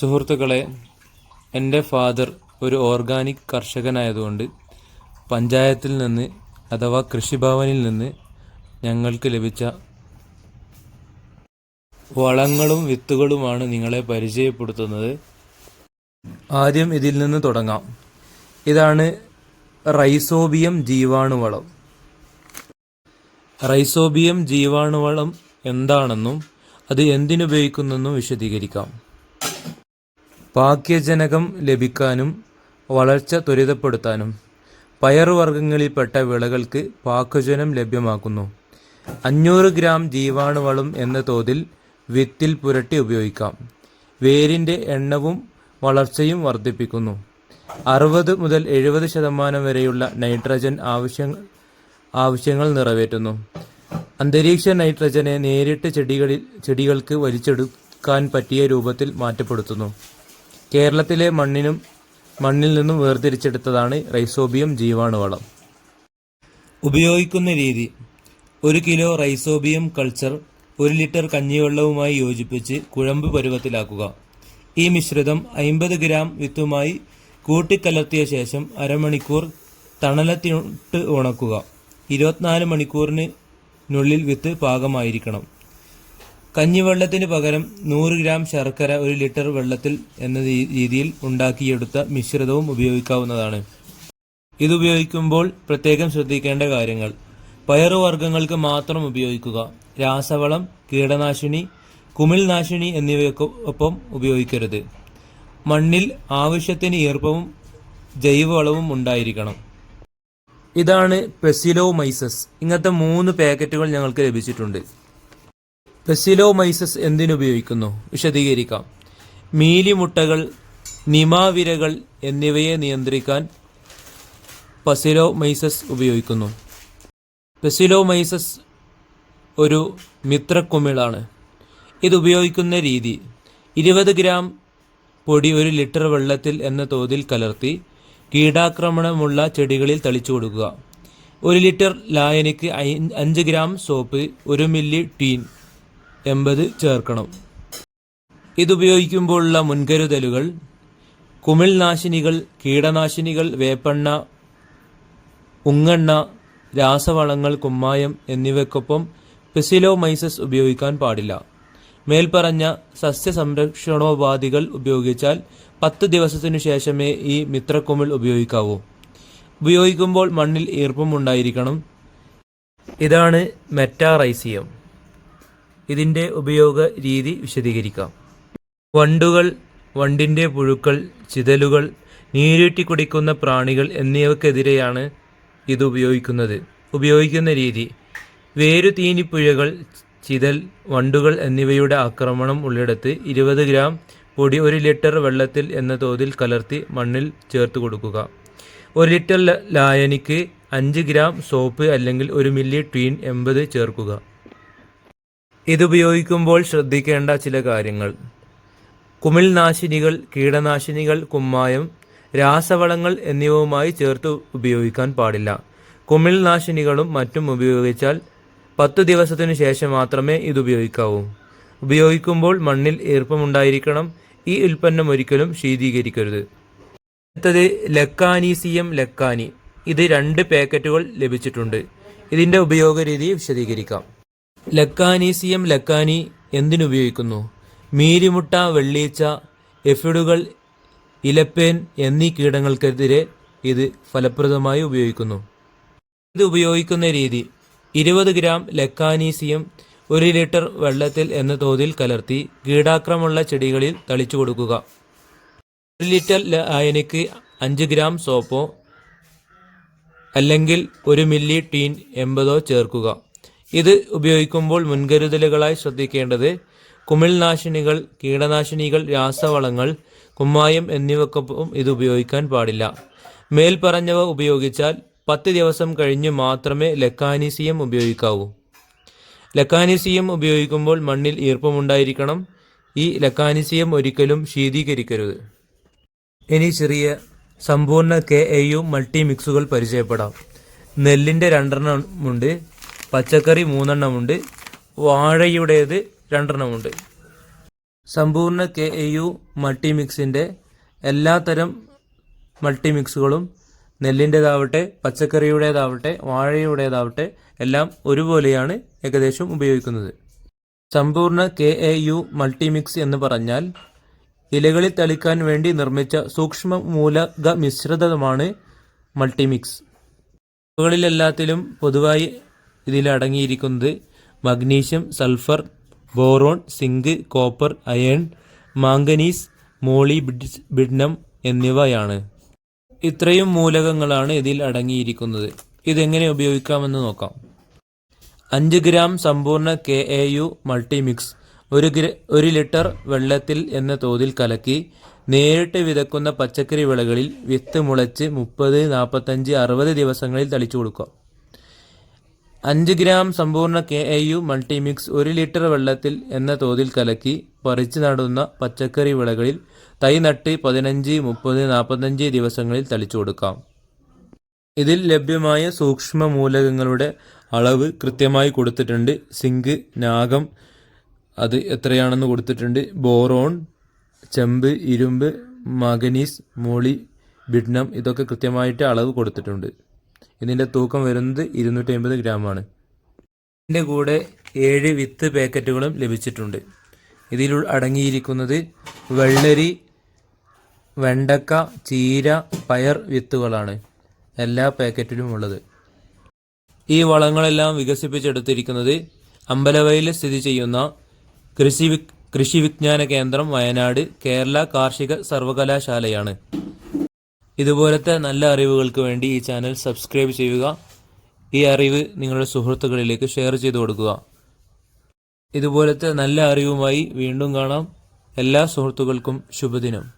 സുഹൃത്തുക്കളെ എന്റെ ഫാദർ ഒരു ഓർഗാനിക് കർഷകനായതുകൊണ്ട് പഞ്ചായത്തിൽ നിന്ന് അഥവാ കൃഷിഭവനിൽ നിന്ന് ഞങ്ങൾക്ക് ലഭിച്ച വളങ്ങളും വിത്തുകളുമാണ് നിങ്ങളെ പരിചയപ്പെടുത്തുന്നത്. ആദ്യം ഇതിൽ നിന്ന് തുടങ്ങാം. ഇതാണ് റൈസോബിയം ജീവാണുവളം. റൈസോബിയം ജീവാണുവളം എന്താണെന്നും അത് എന്തിനുപയോഗിക്കുന്നെന്നും വിശദീകരിക്കാം. പാക്യജനകം ലഭിക്കാനും വളർച്ച ത്വരിതപ്പെടുത്താനും പയറുവർഗങ്ങളിൽപ്പെട്ട വിളകൾക്ക് പാക്കുജനം ലഭ്യമാക്കുന്നു. അഞ്ഞൂറ് ഗ്രാം ജീവാണുവളം എന്ന തോതിൽ വിത്തിൽ പുരട്ടി ഉപയോഗിക്കാം. വേരിന്റെ എണ്ണവും വളർച്ചയും വർദ്ധിപ്പിക്കുന്നു. അറുപത് മുതൽ എഴുപത് ശതമാനം വരെയുള്ള നൈട്രജൻ ആവശ്യങ്ങൾ ആവശ്യങ്ങൾ നിറവേറ്റുന്നു. അന്തരീക്ഷ നൈട്രജനെ നേരിട്ട് ചെടികളിൽ ചെടികൾക്ക് വലിച്ചെടുക്കാൻ പറ്റിയ രൂപത്തിൽ മാറ്റപ്പെടുത്തുന്നു. കേരളത്തിലെ മണ്ണിനും മണ്ണിൽ നിന്നും വേർതിരിച്ചെടുത്തതാണ് റൈസോബിയം ജീവാണുവളം. ഉപയോഗിക്കുന്ന രീതി ഒരു കിലോ റൈസോബിയം കൾച്ചർ ഒരു ലിറ്റർ കഞ്ഞിവെള്ളവുമായി യോജിപ്പിച്ച് കുഴമ്പ് പരുവത്തിലാക്കുക. ഈ മിശ്രിതം അയിമ്പത് ഗ്രാം വിത്തുമായി കൂട്ടിക്കലർത്തിയ ശേഷം അരമണിക്കൂർ തണലത്തിട്ട് ഉണക്കുക. ഇരുപത്തിനാല് മണിക്കൂറിനുള്ളിൽ വിത്ത് പാകമായിരിക്കണം. കഞ്ഞിവെള്ളത്തിന് പകരം നൂറ് ഗ്രാം ശർക്കര ഒരു ലിറ്റർ വെള്ളത്തിൽ എന്ന രീതിയിൽ ഉണ്ടാക്കിയെടുത്ത മിശ്രിതവും ഉപയോഗിക്കാവുന്നതാണ്. ഇത് ഉപയോഗിക്കുമ്പോൾ പ്രത്യേകം ശ്രദ്ധിക്കേണ്ട കാര്യങ്ങൾ. പയറുവർഗങ്ങൾക്ക് മാത്രം ഉപയോഗിക്കുക. രാസവളം കീടനാശിനി കുമിൾനാശിനി എന്നിവയൊക്കെ ഒപ്പം ഉപയോഗിക്കരുത്. മണ്ണിൽ ആവശ്യത്തിന് ഈർപ്പവും ജൈവവളവും ഉണ്ടായിരിക്കണം. ഇതാണ് പെസിലോമൈസസ്. ഇങ്ങനത്തെ മൂന്ന് പാക്കറ്റുകൾ ഞങ്ങൾക്ക് ലഭിച്ചിട്ടുണ്ട്. പെസിലോമൈസസ് എന്തിനുപയോഗിക്കുന്നു? വിശദീകരിക്കാം. മീലിമുട്ടകൾ നിമാവിരകൾ എന്നിവയെ നിയന്ത്രിക്കാൻ പസിലോമൈസസ് ഉപയോഗിക്കുന്നു. പെസിലോമൈസസ് ഒരു മിത്രക്കുമിളാണ്. ഇത് ഉപയോഗിക്കുന്ന രീതി ഇരുപത് ഗ്രാം പൊടി ഒരു ലിറ്റർ വെള്ളത്തിൽ എന്ന തോതിൽ കലർത്തി കീടാക്രമണമുള്ള ചെടികളിൽ തളിച്ചു കൊടുക്കുക. ഒരു ലിറ്റർ ലായനിക്ക് അഞ്ച് ഗ്രാം സോപ്പ് ഒരു മില്ലി ടീൻ എൺപത് ചേർക്കണം. ഇതുപയോഗിക്കുമ്പോഴുള്ള മുൻകരുതലുകൾ കുമിൾനാശിനികൾ കീടനാശിനികൾ വേപ്പെണ്ണ ഉങ്ങണ്ണ രാസവളങ്ങൾ കുമ്മായം എന്നിവയ്ക്കൊപ്പം പെസിലോമൈസസ് ഉപയോഗിക്കാൻ പാടില്ല. മേൽപ്പറഞ്ഞ സസ്യസംരക്ഷണോപാധികൾ ഉപയോഗിച്ചാൽ പത്ത് ദിവസത്തിനു ശേഷമേ ഈ മിത്രക്കുമിൾ ഉപയോഗിക്കാവൂ. ഉപയോഗിക്കുമ്പോൾ മണ്ണിൽ ഈർപ്പം ഉണ്ടായിരിക്കണം. ഇതാണ് മെറ്റാറൈസിയം. ഇതിന്റെ ഉപയോഗ രീതി വിശദീകരിക്കാം. വണ്ടുകൾ വണ്ടിന്റെ പുഴുക്കൾ ചിതലുകൾ നീരൂറ്റി കുടിക്കുന്ന പ്രാണികൾ എന്നിവക്കെതിരെയാണ് ഇത് ഉപയോഗിക്കുന്നത്. ഉപയോഗിക്കുന്ന രീതി വേരുതീനിപ്പുഴകൾ ചിതൽ വണ്ടുകൾ എന്നിവയുടെ ആക്രമണം ഉള്ളിടത്ത് ഇരുപത് ഗ്രാം പൊടി ഒരു ലിറ്റർ വെള്ളത്തിൽ എന്ന തോതിൽ കലർത്തി മണ്ണിൽ ചേർത്ത് കൊടുക്കുക. ഒരു ലിറ്റർ ലായനിക്ക് അഞ്ച് ഗ്രാം സോപ്പ് അല്ലെങ്കിൽ ഒരു മില്ലി ട്വീൻ എൺപത് ചേർക്കുക. ഇതുപയോഗിക്കുമ്പോൾ ശ്രദ്ധിക്കേണ്ട ചില കാര്യങ്ങൾ. കുമിൾനാശിനികൾ കീടനാശിനികൾ കുമ്മായം രാസവളങ്ങൾ എന്നിവയുമായി ചേർത്ത് ഉപയോഗിക്കാൻ പാടില്ല. കുമിൾനാശിനികളും മറ്റും ഉപയോഗിച്ചാൽ പത്തു ദിവസത്തിനു ശേഷം മാത്രമേ ഇത് ഉപയോഗിക്കാവൂ ഉപയോഗിക്കുമ്പോൾ മണ്ണിൽ ഈർപ്പമുണ്ടായിരിക്കണം. ഈ ഉൽപ്പന്നം ഒരിക്കലും ശീതീകരിക്കരുത്. അടുത്തത് ലക്കാനീസിയം ലക്കാനി. ഇത് രണ്ട് പാക്കറ്റുകൾ ലഭിച്ചിട്ടുണ്ട്. ഇതിന്റെ ഉപയോഗരീതി വിശദീകരിക്കാം. ലക്കാനീസിയം ലക്കാനി എന്തിനുപയോഗിക്കുന്നു? മീരിമുട്ട വെള്ളീച്ച എഫിഡുകൾ ഇലപ്പേൻ എന്നീ കീടങ്ങൾക്കെതിരെ ഇത് ഫലപ്രദമായി ഉപയോഗിക്കുന്നു. ഇത് ഉപയോഗിക്കുന്ന രീതി ഇരുപത് ഗ്രാം ലക്കാനീസിയം ഒരു ലിറ്റർ വെള്ളത്തിൽ എന്ന തോതിൽ കലർത്തി കീടാക്രമുള്ള ചെടികളിൽ തളിച്ചു കൊടുക്കുക. ഒരു ലിറ്റർ ലായനിക്ക് അഞ്ച് ഗ്രാം സോപ്പോ അല്ലെങ്കിൽ ഒരു മില്ലി ടീൻ എൺപതോ ചേർക്കുക. ഇത് ഉപയോഗിക്കുമ്പോൾ മുൻകരുതലുകളായി ശ്രദ്ധിക്കേണ്ടത് കുമിൾനാശിനികൾ കീടനാശിനികൾ രാസവളങ്ങൾ കുമ്മായം എന്നിവക്കൊപ്പം ഇത് ഉപയോഗിക്കാൻ പാടില്ല. മേൽപ്പറഞ്ഞവ ഉപയോഗിച്ചാൽ പത്ത് ദിവസം കഴിഞ്ഞ് മാത്രമേ ലക്കാനീസിയം ഉപയോഗിക്കാവൂ. ലക്കാനീസിയം ഉപയോഗിക്കുമ്പോൾ മണ്ണിൽ ഈർപ്പമുണ്ടായിരിക്കണം. ഈ ലക്കാനീസിയം ഒരിക്കലും ശീതീകരിക്കരുത്. ഇനി ചെറിയ സമ്പൂർണ കെ എ യു മൾട്ടി മിക്സുകൾ പരിചയപ്പെടാം നെല്ലിന്റെ രണ്ടെണ്ണമുണ്ട് പച്ചക്കറി മൂന്നെണ്ണമുണ്ട്. വാഴയുടേത് രണ്ടെണ്ണമുണ്ട്. സമ്പൂർണ കെ എ യു മൾട്ടിമിക്സിന്റെ എല്ലാത്തരം മൾട്ടിമിക്സുകളും നെല്ലിന്റേതാവട്ടെ പച്ചക്കറിയുടേതാവട്ടെ വാഴയുടേതാവട്ടെ എല്ലാം ഒരുപോലെയാണ് ഏകദേശം ഉപയോഗിക്കുന്നത്. സമ്പൂർണ കെ എ യു മൾട്ടിമിക്സ് എന്ന് പറഞ്ഞാൽ ഇലകളിൽ തളിക്കാൻ വേണ്ടി നിർമ്മിച്ച സൂക്ഷ്മ മൂലക മിശ്രിതമാണ് മൾട്ടിമിക്സ്. ഇലകളിലെല്ലാത്തിലും പൊതുവായി ഇതിൽ അടങ്ങിയിരിക്കുന്നത് magnesium sulphur boron zinc copper iron manganese molybdenum എന്നിവയാണ്. ഇത്രയും മൂലകങ്ങളാണ് ഇതിൽ അടങ്ങിയിരിക്കുന്നത്. ഇതെങ്ങനെ ഉപയോഗിക്കാമെന്ന് നോക്കാം. അഞ്ച് gram Sampoorna K A U multimix ഒരു ഗ്ര ഒരു ലിറ്റർ വെള്ളത്തിൽ എന്ന തോതിൽ കലക്കി നേരിട്ട് വിതക്കുന്ന പച്ചക്കറി വിളകളിൽ വിത്ത് മുളച്ച് മുപ്പത് നാൽപ്പത്തഞ്ച് അറുപത് ദിവസങ്ങളിൽ തളിച്ചു കൊടുക്കുക. അഞ്ച് gram Sampoorna K A U multimix ഒരു ലിറ്റർ വെള്ളത്തിൽ എന്ന തോതിൽ കലക്കി പറിച്ചു നടുന്ന പച്ചക്കറി വിളകളിൽ തൈ നട്ട് പതിനഞ്ച് മുപ്പത് നാൽപ്പത്തഞ്ച് ദിവസങ്ങളിൽ തളിച്ചു കൊടുക്കാം. ഇതിൽ ലഭ്യമായ സൂക്ഷ്മ മൂലകങ്ങളുടെ അളവ് കൃത്യമായി കൊടുത്തിട്ടുണ്ട്. സിങ്ക് നാഗം അത് എത്രയാണെന്ന് കൊടുത്തിട്ടുണ്ട്. ബോറോൺ ചെമ്പ് ഇരുമ്പ് മഗനീസ് മോളി ബിഡ്നം ഇതൊക്കെ കൃത്യമായിട്ട് അളവ് കൊടുത്തിട്ടുണ്ട്. ഇതിന്റെ തൂക്കം വരുന്നത് ഇരുന്നൂറ്റി അമ്പത് ഗ്രാമാണ് ഇതിന്റെ കൂടെ ഏഴ് വിത്ത് പാക്കറ്റുകളും ലഭിച്ചിട്ടുണ്ട്. ഇതിൽ അടങ്ങിയിരിക്കുന്നത് വെള്ളരി വെണ്ടക്ക ചീര പയർ വിത്തുകളാണ് എല്ലാ പാക്കറ്റിലും ഉള്ളത്. ഈ വളങ്ങളെല്ലാം വികസിപ്പിച്ചെടുത്തിരിക്കുന്നത് അമ്പലവയിൽ സ്ഥിതി ചെയ്യുന്ന കൃഷി കൃഷി വിജ്ഞാന കേന്ദ്രം വയനാട് കേരള കാർഷിക സർവകലാശാലയാണ്. ഇതുപോലത്തെ നല്ല അറിവുകൾക്ക് വേണ്ടി ഈ ചാനൽ സബ്സ്ക്രൈബ് ചെയ്യുക. ഈ അറിവ് നിങ്ങളുടെ സുഹൃത്തുക്കളിലേക്ക് ഷെയർ ചെയ്തു കൊടുക്കുക. ഇതുപോലത്തെ നല്ല അറിവുമായി വീണ്ടും കാണാം. എല്ലാ സുഹൃത്തുക്കൾക്കും ശുഭദിനം.